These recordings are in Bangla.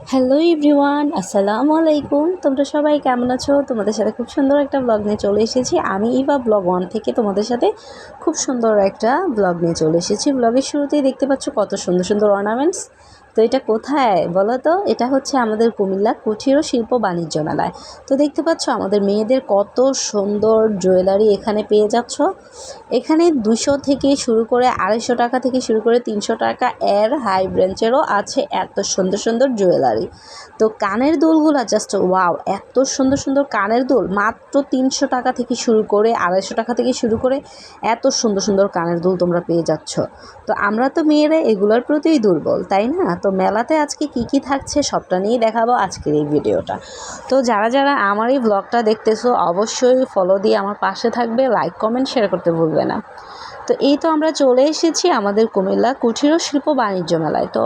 হ্যালো এভরিওয়ান আসসালামু আলাইকুম তোমরা সবাই কেমন আছো? তোমাদের সাথে খুব সুন্দর একটা ব্লগ নিয়ে চলে এসেছি। আমি ইভা ব্লগ ওয়ান থেকে তোমাদের সাথে খুব সুন্দর একটা ব্লগ নিয়ে চলে এসেছি। ব্লগের শুরুতেই দেখতে পাচ্ছ কত সুন্দর সুন্দর অর্নামেন্টস তো এটা কোথায় বলো তো এটা হচ্ছে আমাদের কুমিল্লা কুঠির ও শিল্প বাণিজ্য মেলায় তো দেখতে পাচ্ছ আমাদের মেয়েদের কত সুন্দর জুয়েলারি এখানে পেয়ে যাচ্ছ। এখানে দুশো থেকে শুরু করে আড়াইশো টাকা থেকে শুরু করে তিনশো টাকা এর হাই ব্রেঞ্চেরও আছে এত সুন্দর সুন্দর জুয়েলারি। তো কানের দুলগুলো জাস্ট ওয়াও এত সুন্দর সুন্দর কানের দুল। মাত্র তিনশো টাকা থেকে শুরু করে আড়াইশো টাকা থেকে শুরু করে এত সুন্দর সুন্দর কানের দুল তোমরা পেয়ে যাচ্ছ। তো আমরা তো মেয়েরা এগুলোর প্রতিই দুর্বল, তাই না? তো মেলাতে আজকে কি কি থাকছে সবটা নিয়েই দেখাবো আজকের এই ভিডিওটা। তো যারা যারা আমার এই ব্লগটা দেখতেছো, অবশ্যই ফলো দিয়ে আমার পাশে থাকবে। লাইক কমেন্ট শেয়ার করতে ভুলবে না। তো এই তো আমরা চলে এসেছি আমাদের কুমিল্লা কুঠির শিল্প বাণিজ্য মেলায়। তো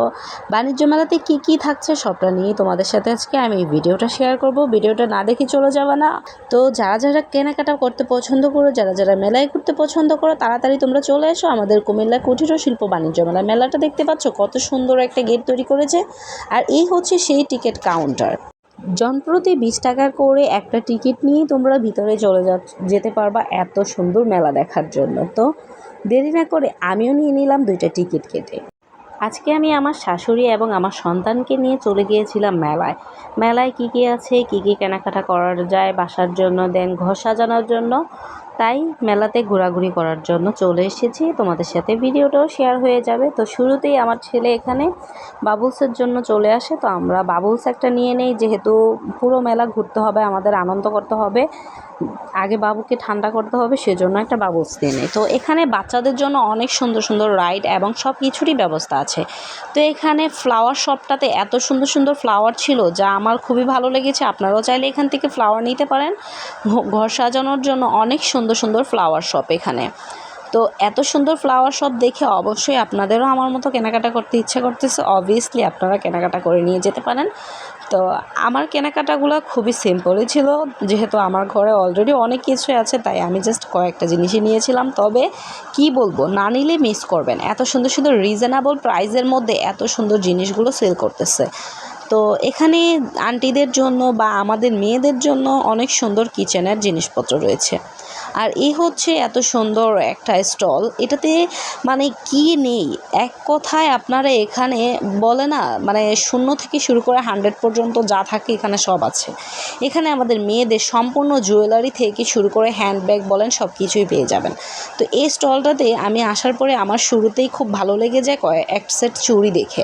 বাণিজ্য মেলাতে কি কি থাকছে সবটা নিয়ে তোমাদের সাথে আজকে আমি এই ভিডিওটা শেয়ার করব। ভিডিওটা না দেখে চলে যাবে না। তো যারা যারা কেনাকাটা করতে পছন্দ করো, যারা যারা মেলায় ঘুরতে পছন্দ করো, তাড়াতাড়ি তোমরা চলে এসো আমাদের কুমিল্লা কুঠির শিল্প বাণিজ্য মেলা মেলাটা দেখতে পাচ্ছ কত সুন্দর একটা গেট তৈরি করেছে। আর এই হচ্ছে সেই টিকিট কাউন্টার। জনপ্রতি বিশ টাকা করে একটা টিকিট নিয়ে তোমরা ভিতরে চলে যা, যেতে পারবা এত সুন্দর মেলা দেখার জন্য। তো দেরি না করে আমিও নিয়ে নিলাম দুইটা টিকিট কেটে। আজকে আমি আমার শাশুড়ি এবং আমার সন্তানকে নিয়ে চলে গিয়েছিলাম মেলায়। মেলায় কী কী আছে, কী কী কেনাকাটা করা যায়, বাসার জন্য, দেন ঘর সাজানোর জন্য তাই মেলাতে ঘোরাঘুরি করার জন্য চলে এসেছি। তোমাদের সাথে ভিডিওটাও শেয়ার হয়ে যাবে। তো শুরুতেই আমার ছেলে এখানে বাবুলসের জন্য চলে আসে। তো আমরা বাবুলস একটা নিয়ে নেই। যেহেতু পুরো মেলা ঘুরতে হবে, আমাদের আনন্দ করতে হবে, আগে বাবুকে ঠান্ডা করতে হবে, সেজন্য একটা বাবুলস নিয়ে নেই। তো এখানে বাচ্চাদের জন্য অনেক সুন্দর সুন্দর রাইড এবং সব কিছুরই ব্যবস্থা আছে। তো এখানে ফ্লাওয়ার শপটাতে এত সুন্দর সুন্দর ফ্লাওয়ার ছিল যা আমার খুবই ভালো লেগেছে। আপনারাও চাইলে এখান থেকে ফ্লাওয়ার নিতে পারেন। ঘর সাজানোর জন্য অনেক সুন্দর সুন্দর সুন্দর ফ্লাওয়ার শপ এখানে। তো এত সুন্দর ফ্লাওয়ার শপ দেখে অবশ্যই আপনাদেরও আমার মতো কেনাকাটা করতে ইচ্ছা করতেছে। অবভিয়াসলি আপনারা কেনাকাটা করে নিয়ে যেতে পারেন। তো আমার কেনাকাটাগুলো খুবই সিম্পলই ছিল। যেহেতু আমার ঘরে অলরেডি অনেক কিছু আছে, তাই আমি জাস্ট কয়েকটা জিনিসই নিয়েছিলাম। তবে কি বলব, না নিলে মিস করবেন। এত সুন্দর সুন্দর রিজনেবল প্রাইসের মধ্যে এত সুন্দর জিনিসগুলো সেল করতেছে। তো এখানে আন্টিদের জন্য বা আমাদের মেয়েদের জন্য অনেক সুন্দর কিচেনের জিনিসপত্র রয়েছে। আর এ হচ্ছে এত সুন্দর একটা স্টল। এটাতে মানে কি নেই? এক কথায় আপনারা এখানে বলে না মানে শূন্য থেকে শুরু করে হান্ড্রেড পর্যন্ত যা থাকে এখানে সব আছে। এখানে আমাদের মেয়েদের সম্পূর্ণ জুয়েলারি থেকে শুরু করে হ্যান্ডব্যাগ বলেন সব কিছুই পেয়ে যাবেন। তো এই স্টলটাতে আমি আসার পরে আমার শুরুতেই খুব ভালো লেগে যায় কয়েক এক সেট চুড়ি দেখে।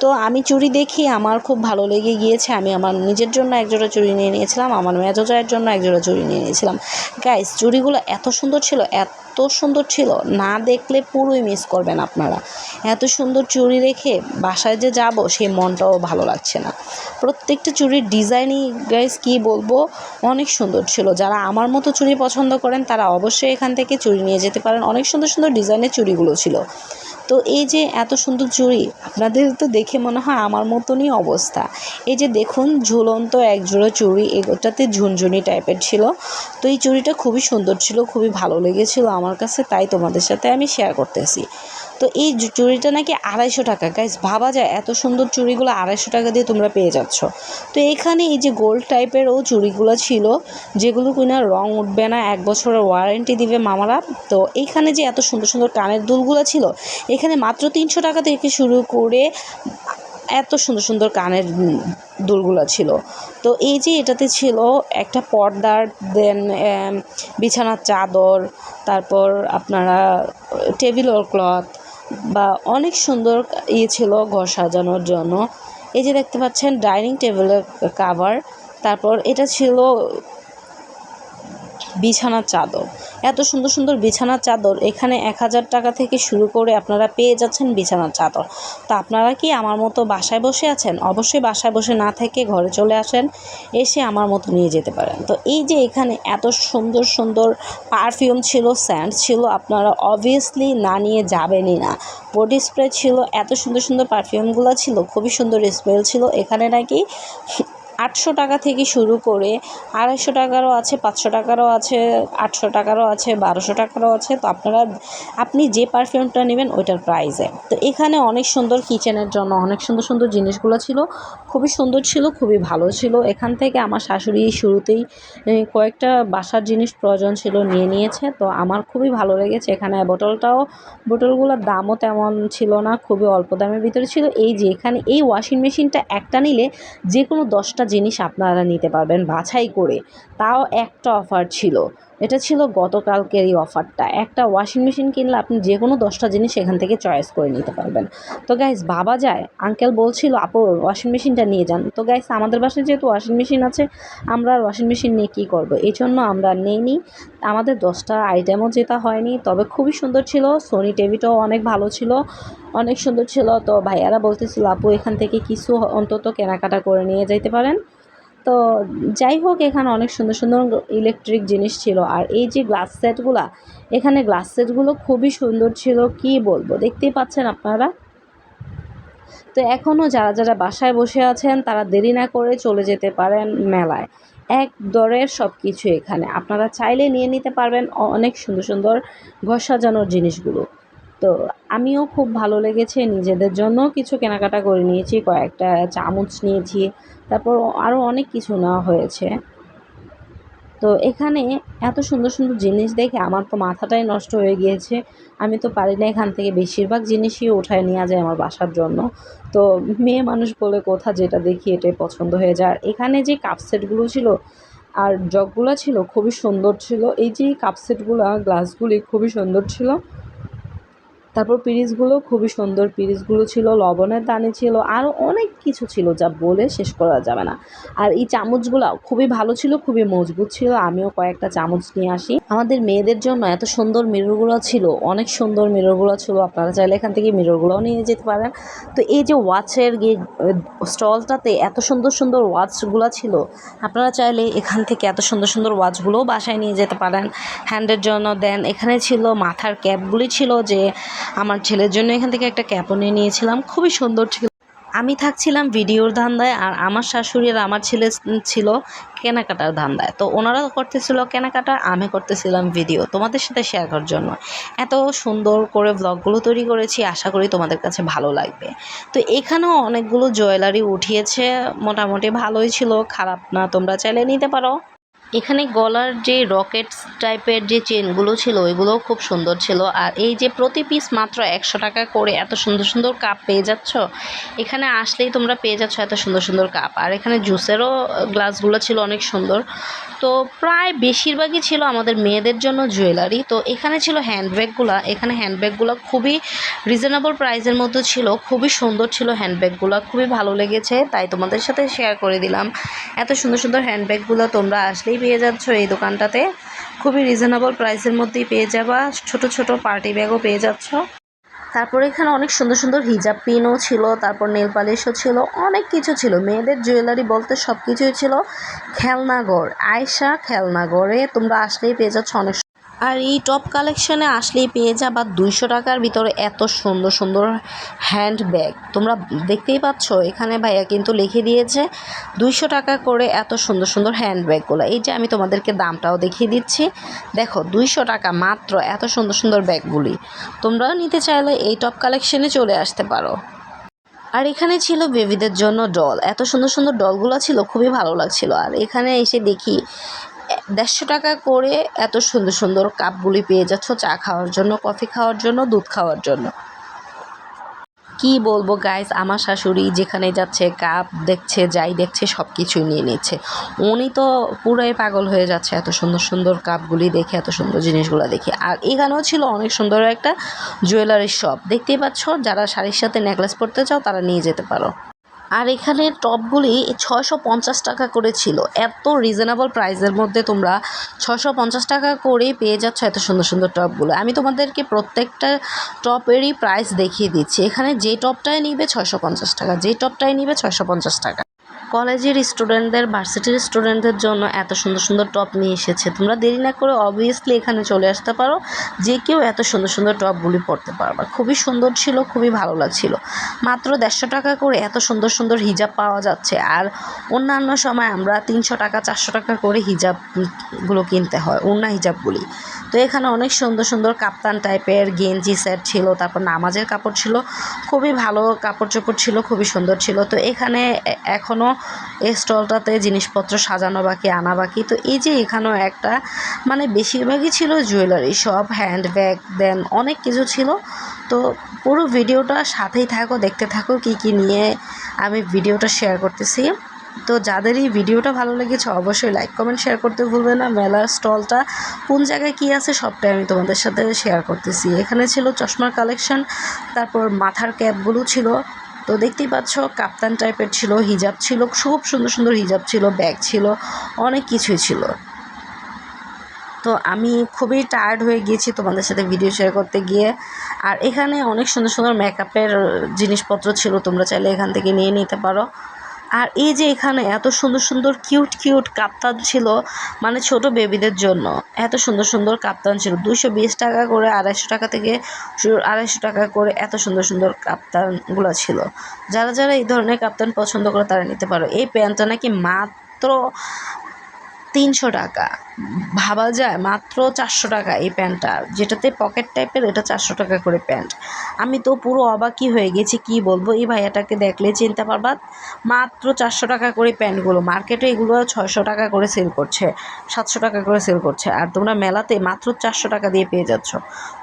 তো আমি চুড়ি দেখি, আমার খুব ভালো লেগে গিয়েছে। আমি আমার নিজের জন্য একজোড়া চুড়ি নিয়ে নিয়েছিলাম, আমার মেজোজায়ের জন্য একজোড়া চুড়ি নিয়ে নিয়েছিলাম। গাইস চুড়িগুলো এত সুন্দর ছিল, এত সুন্দর ছিল, না দেখলে পুরোই মিস করবেন আপনারা। এত সুন্দর চুড়ি রেখে বাসায় যে যাব সেই মনটাও ভালো লাগছে না। প্রত্যেকটা চুড়ির ডিজাইনই গাইস কি বলব, অনেক সুন্দর ছিল। যারা আমার মতো চুড়ি পছন্দ করেন, তারা অবশ্যই এখান থেকে চুড়ি নিয়ে যেতে পারেন। অনেক সুন্দর সুন্দর ডিজাইনের চুড়িগুলো ছিল। তো এই যে এত সুন্দর চুড়ি, আপনাদের তো দেখে মনে হয় আমার মতনই অবস্থা। এই যে দেখুন, ঝুলন্ত এক জোড়া চুড়ি এগুলোটাতে ঝুনঝুনি টাইপের ছিল। তো এই চুড়িটা খুবই সুন্দর ছিল, খুবই ভালো লেগেছিল আমার কাছে, তাই তোমাদের সাথে আমি শেয়ার করতেছি। তো এই চুড়িটা নাকি আড়াইশো টাকা। গাইজ ভাবা যায় এত সুন্দর চুড়িগুলো আড়াইশো টাকা দিয়ে তোমরা পেয়ে যাচ্ছ। তো এখানে এই যে গোল্ড টাইপেরও চুড়িগুলো ছিল, যেগুলো কিনা রং উঠবে না, এক বছরের ওয়ারেন্টি দিবে মামারা। তো এইখানে যে এত সুন্দর সুন্দর কানের দুলগুলো ছিল, এখানে মাত্র তিনশো টাকা থেকে শুরু করে এত সুন্দর সুন্দর কানের দুলগুলো ছিল। তো এই যে এটাতে ছিল একটা পর্দার দেন বিছানার চাদর, তারপর আপনারা টেবিল ওর ক্লথ বা অনেক সুন্দর ইয়ে ছিল ঘর সাজানোর জন্য। এই যে দেখতে পাচ্ছেন, ডাইনিং টেবিলের কাভার তারপর এটা ছিল বিছানার চাদর। এত সুন্দর সুন্দর বিছানার চাদর, এখানে এক হাজার টাকা থেকে শুরু করে আপনারা পেয়ে যাচ্ছেন বিছানার চাদর। তো আপনারা কি আমার মতো বাসায় বসে আছেন? অবশ্যই বাসায় বসে না থেকে ঘরে চলে আসেন, এসে আমার মতো নিয়ে যেতে পারেন। তো এই যে এখানে এত সুন্দর সুন্দর পারফিউম ছিল, স্যান্ড ছিল, আপনারা অবভিয়াসলি না নিয়ে যাবেনই না। বডি স্প্রে ছিল, এত সুন্দর সুন্দর পারফিউমগুলো ছিল, খুবই সুন্দর স্মেল ছিল। এখানে নাকি আটশো টাকা থেকে শুরু করে আড়াইশো টাকারও আছে, পাঁচশো টাকারও আছে, আটশো টাকারও আছে, বারোশো টাকারও আছে। তো আপনারা, আপনি যে পারফিউমটা নেবেন ওইটার প্রাইসে তো এখানে অনেক সুন্দর কিচেনের জন্য অনেক সুন্দর সুন্দর জিনিসগুলো ছিল। খুবই সুন্দর ছিল, খুবই ভালো ছিল। এখান থেকে আমার শাশুড়ি শুরুতেই কয়েকটা বাসার জিনিস প্রয়োজন ছিল নিয়ে নিয়েছে। তো আমার খুবই ভালো লেগেছে। এখানে বোতলটাও, বোতলগুলোর দামও তেমন ছিল না, খুবই অল্প দামের ভিতরে ছিল। এই যে এখানে এই ওয়াশিং মেশিনটা একটা নিলে যে কোনো দশটা জিনিস আপনারা নিতে পারবেন বাছাই করে। তাও একটা অফার ছিল। এটা ছিল গতকালকের এই অফারটা একটা ওয়াশিং মেশিন কিনলে আপনি যে কোনো দশটা জিনিস এখান থেকে চয়েস করে নিতে পারবেন। তো গাইস বাবা যায়। আঙ্কেল বলছিল, আপু ওয়াশিং মেশিনটা নিয়ে যান। তো গাইস আমাদের বাসায় যেহেতু ওয়াশিং মেশিন আছে, আমরা আর ওয়াশিং মেশিন নিয়ে কী করব? এই জন্য আমরা নেইনি আমাদের দশটা আইটেমও যেটা হয়নি, তবে খুবই সুন্দর ছিল। সোনি টিভিটাও অনেক ভালো ছিল, অনেক সুন্দর ছিল। তো ভাইয়ারা বলতেছিল, আপু, এখান থেকে কিছু অন্তত কেনাকাটা করে নিয়ে যেতে পারেন। তো যাই হোক, এখানে অনেক সুন্দর সুন্দর ইলেকট্রিক জিনিস ছিল। আর এই যে গ্লাস সেটগুলো এখানে গ্লাস সেটগুলো খুবই সুন্দর ছিল। কি বলব, দেখতেই পাচ্ছেন আপনারা? তো এখনও যারা যারা বাসায় বসে আছেন, তারা দেরি না করে চলে যেতে পারেন মেলায়। এক দরের সব কিছু এখানে। আপনারা চাইলে নিয়ে নিতে পারবেন অনেক সুন্দর সুন্দর ঘর সাজানোর জিনিসগুলো। তো আমিও খুব ভালো লেগেছে, নিজেদের জন্য কিছু কেনাকাটা করে নিয়েছি, কয়েকটা চামচ নিয়েছি তারপর আরও অনেক কিছু নেওয়া হয়েছে। তো এখানে এত সুন্দর সুন্দর জিনিস দেখে আমার তো মাথাটাই নষ্ট হয়ে গিয়েছে। আমি তো পারি না এখান থেকে বেশিরভাগ জিনিসই উঠায় নেওয়া যায় আমার বাসার জন্য। তো মেয়ে মানুষ বলে কোথা যেটা দেখি এটাই পছন্দ হয়ে যায়। আর এখানে যে কাপ সেটগুলো ছিল আর জগগুলো ছিল খুবই সুন্দর ছিল। এই যে কাপ সেটগুলো গ্লাসগুলি খুবই সুন্দর ছিল। তারপর পিরিচগুলো খুবই সুন্দর। পিরিজগুলো ছিল, লবণের দানি ছিল আরও অনেক কিছু ছিল যা বলে শেষ করা যাবে না। আর এই চামচগুলো খুবই ভালো ছিল, খুবই মজবুত ছিল। আমিও কয়েকটা চামচ নিয়ে আসি। আমাদের মেয়েদের জন্য এত সুন্দর মিররগুলো ছিল, অনেক সুন্দর মিররগুলো ছিল। আপনারা চাইলে এখান থেকে মিররগুলোও নিয়ে যেতে পারেন। তো এই যে ওয়াচের স্টলটাতে এত সুন্দর সুন্দর ওয়াচগুলো ছিল, আপনারা চাইলে এখান থেকে এত সুন্দর সুন্দর ওয়াচগুলোও বাসায় নিয়ে যেতে পারেন। হ্যান্ডের জন্য দেন। এখানে ছিল মাথার ক্যাপগুলি ছিল যে আমার ছেলের জন্য এখান থেকে একটা ক্যাপও নিয়ে নিয়েছিলাম। খুবই সুন্দর ছিল। আমি থাকছিলাম ভিডিওর ধান্দায় আর আমার শাশুড়ি আর আমার ছেলে ছিল কেনাকাটার ধান্দায়। তো ওনারা করতেছিল কেনাকাটা, আমি করতেছিলাম ভিডিও। তোমাদের সাথে শেয়ার করার জন্য। এত সুন্দর করে ব্লগগুলো তৈরি করেছি, আশা করি তোমাদের কাছে ভালো লাগবে। তো এখানেও অনেকগুলো জুয়েলারি উঠিয়েছে। মোটামুটি ভালোই ছিল, খারাপ না, তোমরা চাইলে নিতে পারো। এখানে গলার যে রকেট টাইপের যে চেনগুলো ছিল, ওইগুলোও খুব সুন্দর ছিল। আর এই যে প্রতি পিস মাত্র একশো টাকা করে এত সুন্দর সুন্দর কাপ পেয়ে যাচ্ছ, এখানে আসলেই তোমরা পেয়ে যাচ্ছ এত সুন্দর সুন্দর কাপ আর এখানে জুসেরও গ্লাসগুলো ছিল অনেক সুন্দর। তো প্রায় বেশিরভাগই ছিল আমাদের মেয়েদের জন্য জুয়েলারি তো এখানে ছিল হ্যান্ডব্যাগগুলো এখানে হ্যান্ডব্যাগগুলো খুবই রিজনেবল প্রাইসের মধ্যে ছিল। খুবই সুন্দর ছিল হ্যান্ডব্যাগগুলো খুবই ভালো লেগেছে। তাই তোমাদের সাথে শেয়ার করে দিলাম। এত সুন্দর সুন্দর হ্যান্ডব্যাগগুলো তোমরা আসলেই পেয়ে যাচ্ছ এই দোকানটাতে। খুবই রিজনেবল প্রাইসের মধ্যেই পেয়ে যাবা। ছোট ছোট পার্টি ব্যাগও পেয়ে যাচ্ছ। তারপরে এখানে অনেক সুন্দর সুন্দর হিজাব পিনও ছিল, তারপর নেল পালিশও ছিল, অনেক কিছু ছিল। মেয়েদের জুয়েলারি বলতে সব কিছুই ছিল খেলনাগড় আয়সা খেলনাগড়ে তোমরা আসলেই পেয়ে যাচ্ছ অনেক আর এই টপ কালেকশনে আসলেই পেয়ে যাবা দুইশো টাকার ভিতরে এত সুন্দর সুন্দর হ্যান্ড ব্যাগ তোমরা দেখতেই পাচ্ছ, এখানে ভাইয়া কিন্তু লিখে দিয়েছে দুইশো টাকা করে এত সুন্দর সুন্দর হ্যান্ড ব্যাগগুলো এই যে আমি তোমাদেরকে দামটাও দেখিয়ে দিচ্ছি। দেখো, দুইশো টাকা মাত্র এত সুন্দর সুন্দর ব্যাগগুলি। তোমরাও নিতে চাইলে এই টপ কালেকশনে চলে আসতে পারো। আর এখানে ছিল বেবিদের জন্য ডল। এত সুন্দর সুন্দর ডলগুলো ছিল, খুবই ভালো লাগছিল। আর এখানে এসে দেখি দেড়শো টাকা করে এত সুন্দর সুন্দর কাপগুলি পেয়ে যাচ্ছ, চা খাওয়ার জন্য, কফি খাওয়ার জন্য, দুধ খাওয়ার জন্য। কি বলব গাইস আমার শাশুড়ি যেখানে যাচ্ছে কাপ দেখছে, যাই দেখছে সব কিছুই নিয়ে নিচ্ছে। উনি তো পুরাই পাগল হয়ে যাচ্ছে, এত সুন্দর সুন্দর কাপগুলি দেখে, এত সুন্দর জিনিসগুলো দেখে। আর এখানেও ছিল অনেক সুন্দর একটা জুয়েলারির শপ দেখতেই পাচ্ছ, যারা শাড়ির সাথে নেকলেস পরতে চাও, তারা নিয়ে যেতে পারো। আর এখানে টপগুলি ছয়শো পঞ্চাশ টাকা করে ছিল। এত রিজনেবল প্রাইসের মধ্যে তোমরা ছয়শো পঞ্চাশ টাকা করেই পেয়ে যাচ্ছ এত সুন্দর সুন্দর টপগুলো। আমি তোমাদেরকে প্রত্যেকটা টপেরই প্রাইস দেখিয়ে দিচ্ছি। এখানে যে টপটাই নিবে ছয়শো পঞ্চাশ টাকা, যে টপটাই নিবে ছয়শো পঞ্চাশ টাকা। কলেজের স্টুডেন্টদের, ভার্সিটির স্টুডেন্টদের জন্য এত সুন্দর সুন্দর টপ নিয়ে এসেছে। তোমরা দেরি না করে অবভিয়াসলি এখানে চলে আসতে পারো। যে কেউ এত সুন্দর সুন্দর টপগুলি পরতে পারবা। খুবই সুন্দর ছিল, খুবই ভালো লাগছিল। মাত্র দেড়শো টাকা করে এত সুন্দর সুন্দর হিজাব পাওয়া যাচ্ছে। আর অন্যান্য সময় আমরা তিনশো টাকা, চারশো টাকা করে হিজাবগুলো কিনতে হয় অন্য হিজাবগুলি। তো এখানে অনেক সুন্দর সুন্দর কাপ্তান টাইপের গেঞ্জি সেট ছিল, তারপর নামাজের কাপড় ছিল, খুবই ভালো কাপড় চোপড় ছিল, খুবই সুন্দর ছিল। তো এখানে এখনও এই স্টলটাতে জিনিসপত্র সাজানো বাকি, আনা বাকি। তো এই যে এখানেও একটা মানে বেশিরভাগই ছিল জুয়েলারি সব হ্যান্ড ব্যাগ দেন অনেক কিছু ছিল। তো পুরো ভিডিওটা সাথেই থাকো, দেখতে থাকো কি কি নিয়ে আমি ভিডিওটা শেয়ার করতেছি। তো যাদের এই ভিডিওটা ভালো লেগেছে, অবশ্যই লাইক কমেন্ট শেয়ার করতে ভুলবে না। মেলার স্টলটা কোন জায়গায় কী আছে সবটাই আমি তোমাদের সাথে শেয়ার করতেছি। এখানে ছিল চশমার কালেকশন তারপর মাথার ক্যাপগুলো ছিল। তো দেখতেই পাচ্ছ, কাপ্তান টাইপের ছিল, হিজাব ছিল, খুব সুন্দর সুন্দর হিজাব ছিল ব্যাগ ছিল, অনেক কিছুই ছিল। তো আমি খুবই টায়ার্ড হয়ে গিয়েছি তোমাদের সাথে ভিডিও শেয়ার করতে গিয়ে। আর এখানে অনেক সুন্দর সুন্দর মেকআপের জিনিসপত্র ছিল, তোমরা চাইলে এখান থেকে নিয়ে নিতে পারো। আর এই যে এখানে এত সুন্দর সুন্দর কিউট কিউট কাপ্তান ছিল মানে ছোট বেবিদের জন্য। এত সুন্দর সুন্দর কাপ্তান ছিল। দুশো বিশ টাকা করে আড়াইশো টাকা থেকে আড়াইশো টাকা করে এত সুন্দর সুন্দর কাপ্তানগুলো ছিল। যারা যারা এই ধরনের কাপ্তান পছন্দ করে তারা নিতে পারো। এই প্যান্টটা নাকি মাত্র তিনশো টাকা। ভাবা যায়, মাত্র চারশো টাকা এই প্যান্টটা। যেটাতে পকেট টাইপের এটা চারশো টাকা করে প্যান্ট। আমি তো পুরো অবাকই হয়ে গেছি, কি বলব? এই ভাইয়াটাকে দেখলে চিনতে পারবা মাত্র চারশো টাকা করে প্যান্টগুলো। মার্কেটে এগুলো ছয়শো টাকা করে সেল করছে, সাতশো টাকা করে সেল করছে। আর তোমরা মেলাতে মাত্র চারশো টাকা দিয়ে পেয়ে যাচ্ছ।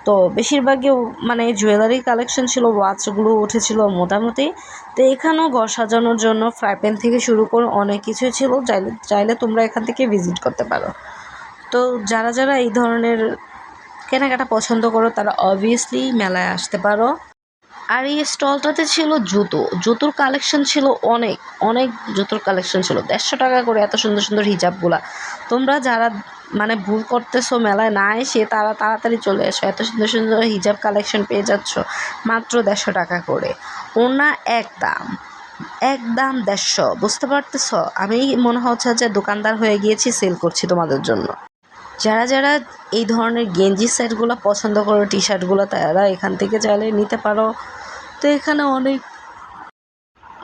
তো বেশিরভাগই মানে জুয়েলারি কালেকশন ছিল ওয়াচগুলো উঠেছিল মোটামুটি। তো এখানেও ঘর সাজানোর জন্য ফ্রাই প্যান থেকে শুরু করে অনেক কিছুই ছিল। চাইলে চাইলে তোমরা এখান থেকে ভিজিট করতে পারো। তো যারা যারা এই ধরনের কেনাকাটা পছন্দ করো, তারা অবভিয়াসলি মেলায় আসতে পারো। আর এই স্টলটাতে ছিল জুতো। জুতোর কালেকশন ছিল অনেক অনেক জুতোর কালেকশন ছিল। দেড়শো টাকা করে এত সুন্দর সুন্দর হিজাবগুলা। তোমরা যারা মানে ভুল করতেছো মেলায় না এসে, তারা তাড়াতাড়ি চলে এসো। এত সুন্দর সুন্দর হিজাব কালেকশন পেয়ে যাচ্ছ, মাত্র দেড়শো টাকা করে। ওনা এক দাম এক দাম দেড়শো। বুঝতে পারতেছ? আমি মনে হচ্ছে যে দোকানদার হয়ে গিয়েছি সেল করছি তোমাদের জন্য। যারা যারা এই ধরনের গেঞ্জি সেটগুলো পছন্দ করো টি শার্টগুলো তারা এখান থেকে চাইলে নিতে পারো। তো এখানে অনেক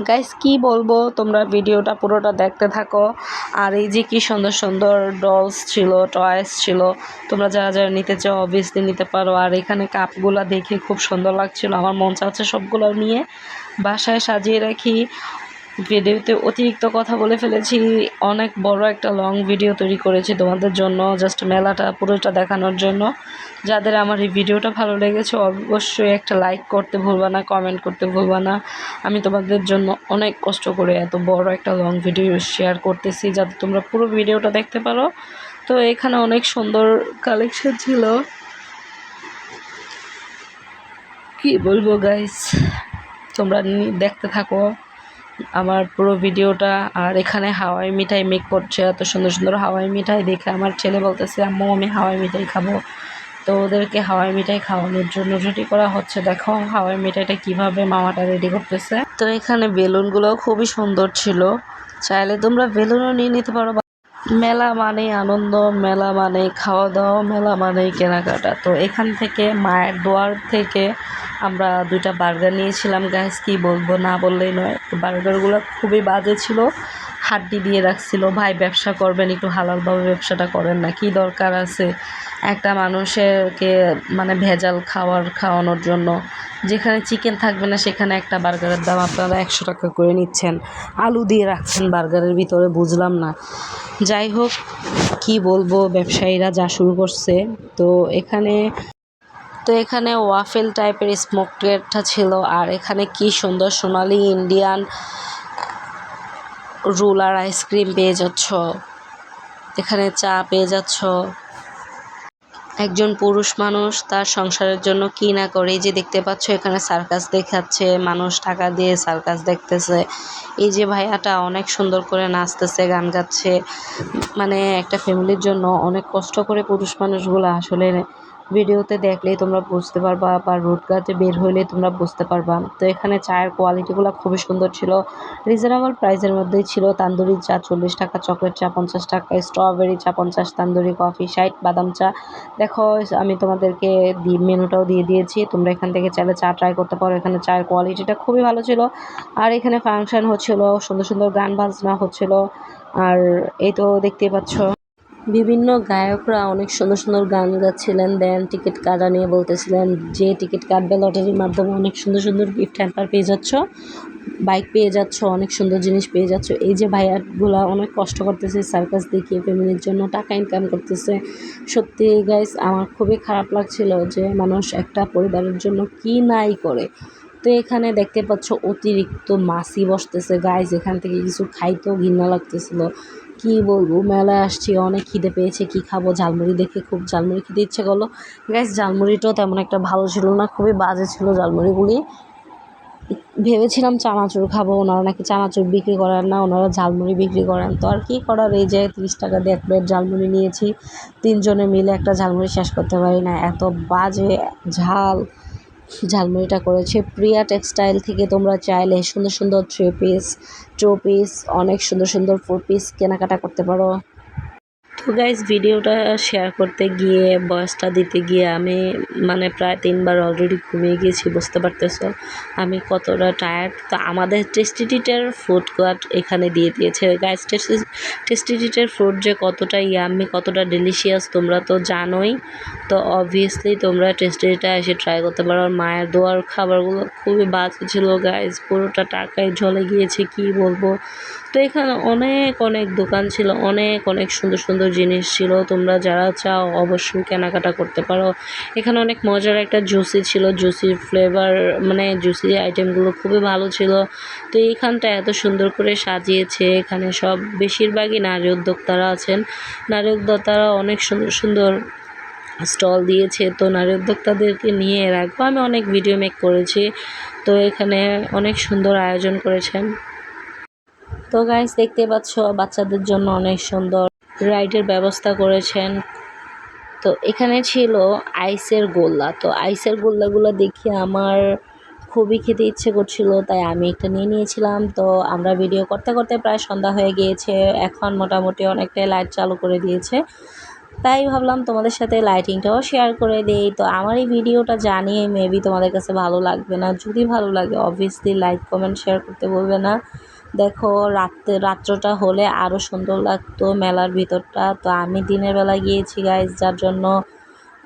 গাইস কি বলব? তোমরা ভিডিওটা পুরোটা দেখতে থাকো। আর এই যে কি সুন্দর সুন্দর ডলস ছিল টয়েস ছিল, তোমরা যারা যারা নিতে চাও অবভিয়াসলি নিতে পারো। আর এখানে কাপগুলো দেখে খুব সুন্দর লাগছিল। আমার মন চাচ্ছে সবগুলো নিয়ে বাসায় সাজিয়ে রাখি। ভিডিওতে অতিরিক্ত কথা বলে ফেলেছি। অনেক বড় একটা লং ভিডিও তৈরি করেছি তোমাদের জন্য জাস্ট মেলাটা, পুরোটা দেখানোর জন্য। যাদের আমার এই ভিডিওটা ভালো লেগেছে, অবশ্যই একটা লাইক করতে ভুলবা না কমেন্ট করতে ভুলবা না। আমি তোমাদের জন্য অনেক কষ্ট করে এত বড় একটা লং ভিডিও শেয়ার করতেছি, যাতে তোমরা পুরো ভিডিওটা দেখতে পারো। তো এখানে অনেক সুন্দর কালেকশন ছিল। কি বলব গাইস তোমরা দেখতে থাকো। আমার পুরো ভিডিওটা, আর এখানে হাওয়াই মিঠাই মেক করছে, এত সুন্দর সুন্দর হাওয়াই মিঠাই দেখে আমার ছেলে বলতেছে, আম্মু, আমি হাওয়াই মিঠাই খাব। তো ওদেরকে হাওয়াই মিঠাই খাওয়ানোর জন্য রেডি করা হচ্ছে। দেখো হাওয়াই মিঠাইটা কীভাবে মামাটা রেডি করতেছে। তো এখানে বেলুনগুলো খুবই সুন্দর ছিল। চাইলে তোমরা বেলুনও নিয়ে নিতে পারো। মেলা মানে আনন্দ, মেলা মানে খাওয়া দাওয়া, মেলা মানে কেনাকাটা। তো এখান থেকে মায়ের দোয়ার থেকে আমরা দুইটা বার্গার নিয়েছিলাম গ্যাস কি বলব না বললেই নয়। বার্গারগুলো খুবই বাজে ছিল, হাড্ডি দিয়ে রাখছিল, ভাই ব্যবসা করবেন, একটু হালালভাবে ব্যবসাটা করেন না, কি দরকার আছে? একটা মানুষেরকে মানে ভেজাল খাওয়ার, খাওয়ানোর জন্য। যেখানে চিকেন থাকবে না, সেখানে একটা বার্গারের দাম আপনারা একশো টাকা করে নিচ্ছেন। আলু দিয়ে রাখছেন বার্গারের ভিতরে, বুঝলাম না। যাই হোক, কি বলব, ব্যবসায়ীরা যা শুরু করছে। তো এখানে তো এখানে ওয়াফেল টাইপের স্মোক প্লেটটা ছিল, আর এখানে কি সুন্দর সোনালি ইন্ডিয়ান রুলার আইসক্রিম পেয়ে যাচ্ছ। এখানে চা পেয়ে যাচ্ছ। একজন পুরুষ মানুষ তার সংসারের জন্য কি না করে যে দেখতে পাচ্ছ, এখানে সার্কাস দেখাচ্ছে, মানুষ টাকা দিয়ে সার্কাস দেখতেছে। এই যে ভাইয়াটা অনেক সুন্দর করে নাচতেছে, গান গাচ্ছে। মানে একটা ফ্যামিলির জন্য অনেক কষ্ট করে পুরুষ মানুষগুলো আসলে ভিডিওতে দেখলেই তোমরা বুঝতে পারবা বা রোড গাছে বের হইলে তোমরা বুঝতে পারবা। তো এখানে চায়ের কোয়ালিটিগুলো খুবই সুন্দর ছিল। রিজনেবল প্রাইসের মধ্যেই ছিল তান্দুরি চা চল্লিশ টাকা চকলেট চা পঞ্চাশ টাকা স্ট্রবেরি চা পঞ্চাশ, তান্দুরি কফি ষাট, বাদাম চা। দেখো, আমি তোমাদেরকে মেনুটাও দিয়ে দিয়েছি। তোমরা এখান থেকে চাইলে চা ট্রাই করতে পারো। এখানে চায়ের কোয়ালিটিটা খুবই ভালো ছিল। আর এখানে ফাংশন হচ্ছিল, সুন্দর সুন্দর গান বাজনা হচ্ছিল। আর এই তো দেখতেই পাচ্ছ। বিভিন্ন গায়করা অনেক সুন্দর সুন্দর গান গাচ্ছিলেন, দেন টিকিট কাটা নিয়ে বলতেছিলেন যে টিকিট কাটবে লটারির মাধ্যমে অনেক সুন্দর সুন্দর গিফট হ্যাম্পার পেয়ে যাচ্ছ বাইক পেয়ে যাচ্ছ, অনেক সুন্দর জিনিস পেয়ে যাচ্ছ। এই যে ভাইয়াগুলা অনেক কষ্ট করতেছে সার্কাস দেখিয়ে ফ্যামিলির জন্য টাকা ইনকাম করতেছে। সত্যি গাইস আমার খুবই খারাপ লাগছিল যে মানুষ একটা পরিবারের জন্য কি নাই করে। তো এখানে দেখতে পাচ্ছ অতিরিক্ত মাসি বসতেছে। গাইস এখান থেকে কিছু খাইতেও ঘৃণা লাগতেছিল। কি বলব? মেলায় আসছি, অনেক খিদে পেয়েছে, কি খাব? ঝালমুড়ি দেখে খুব ঝালমুড়ি খেতে ইচ্ছে করল। গ্যাস ঝালমুড়িটাও তেমন একটা ভালো ছিল না, খুবই বাজে ছিল ঝালমুড়িগুলি। ভেবেছিলাম চানাচুর খাব, ওনারা নাকি চানাচুর বিক্রি করেন না, ওনারা ঝালমুড়ি বিক্রি করেন। তো আর কী করার, এই যে তিরিশ টাকা দিয়ে এক প্লেট ঝালমুড়ি নিয়েছি। তিনজনে মিলে একটা ঝালমুড়ি শেষ করতে পারি না, এত বাজে ঝাল। ঝালমুড়িটা করেছে। প্রিয়া টেক্সটাইল থেকে তোমরা চাইলে সুন্দর সুন্দর থ্রি পিস টু পিস অনেক সুন্দর সুন্দর ফোর পিস কেনাকাটা করতে পারো। তো গাইজ ভিডিওটা শেয়ার করতে গিয়ে বয়সটা দিতে গিয়ে আমি মানে প্রায় তিনবার অলরেডি ঘুমিয়ে গিয়েছি, বুঝতে পারতেছ। আমি কতটা টায়ার্ড তো আমাদের টেস্টিটিটের ফুড কোয়ার্ট এখানে দিয়ে দিয়েছে। গাইজ টেস্টি টেস্টিটিটের ফুড যে কতটা ইয়াম্মি কতটা ডেলিশিয়াস তোমরা তো জানোই। তো অবভিয়াসলি তোমরা টেস্টিটা এসে ট্রাই করতে পারো। আর মায়ের দোয়ার খাবারগুলো খুবই বাজে ছিল গাইজ পুরোটা টাকায় ঝলে গিয়েছে, কি বলব? তো এখানে অনেক অনেক দোকান ছিল, অনেক অনেক সুন্দর সুন্দর জিনিস ছিল। তোমরা যারা চাও অবশ্যই কেনাকাটা করতে পারো। এখানে অনেক মজার একটা জুসি ছিল জুসির ফ্লেভার মানে জুসি আইটেমগুলো খুবই ভালো ছিল। তো এইখানটা এত সুন্দর করে সাজিয়েছে, এখানে সব বেশিরভাগই নারী উদ্যোক্তারা আছেন। নারী উদ্যোক্তারা অনেক সুন্দর সুন্দর স্টল দিয়েছে। তো নারী উদ্যোক্তাদেরকে নিয়ে রাখব আমি অনেক ভিডিও মেক করেছি। তো এখানে অনেক সুন্দর আয়োজন করেছেন। তো গাইস দেখতে পাচ্ছ, বাচ্চাদের জন্য অনেক সুন্দর রাইডের ব্যবস্থা করেছেন। তো এখানে ছিল আইসের গোল্লা। তো আইসের গোল্লাগুলো দেখে আমার খুবই খেতে ইচ্ছে করছিল, তাই আমি একটা নিয়ে নিয়েছিলাম। তো আমরা ভিডিও করতে করতে প্রায় সন্ধ্যা হয়ে গিয়েছে, এখন মোটামুটি অনেকটাই লাইট চালু করে দিয়েছে। তাই ভাবলাম তোমাদের সাথে লাইটিংটাও শেয়ার করে দিই। তো আমার এই ভিডিওটা জানিয়ে মেবি তোমাদের কাছে ভালো লাগবে না। যদি ভালো লাগে অবভিয়াসলি লাইক কমেন্ট শেয়ার করতে বলবে না। দেখো রাত্রে রাত্রটা হলে আরও সুন্দর লাগতো মেলার ভিতরটা। তো আমি দিনের বেলা গিয়েছি গাইজ যার জন্য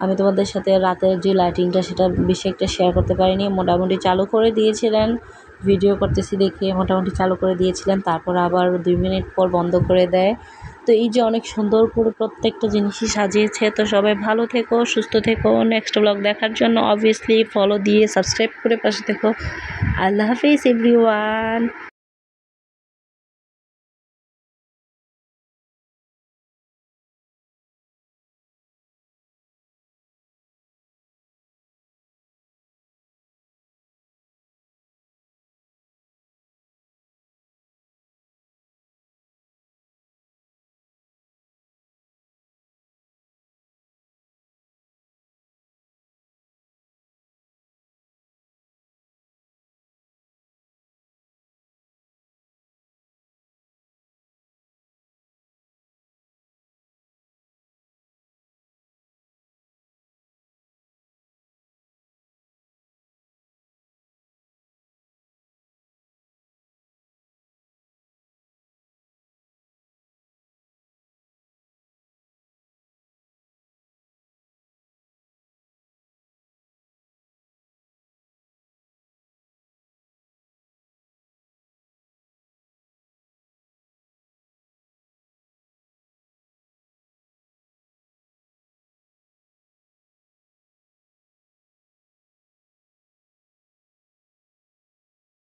আমি তোমাদের সাথে রাতের যে লাইটিংটা সেটা বেশি একটা শেয়ার করতে পারিনি। মোটামুটি চালু করে দিয়েছিলেন ভিডিও করতেছি দেখে মোটামুটি চালু করে দিয়েছিলেন। তারপর আবার দুই মিনিট পর বন্ধ করে দেয়। তো এই যে অনেক সুন্দর করে প্রত্যেকটা জিনিসই সাজিয়েছে। তো সবাই ভালো থেকো, সুস্থ থেকো। নেক্সট ব্লগ দেখার জন্য অবভিয়াসলি ফলো দিয়ে সাবস্ক্রাইব করে পাশে থেকো। আল্লাহ হাফিজ এভরিওয়ান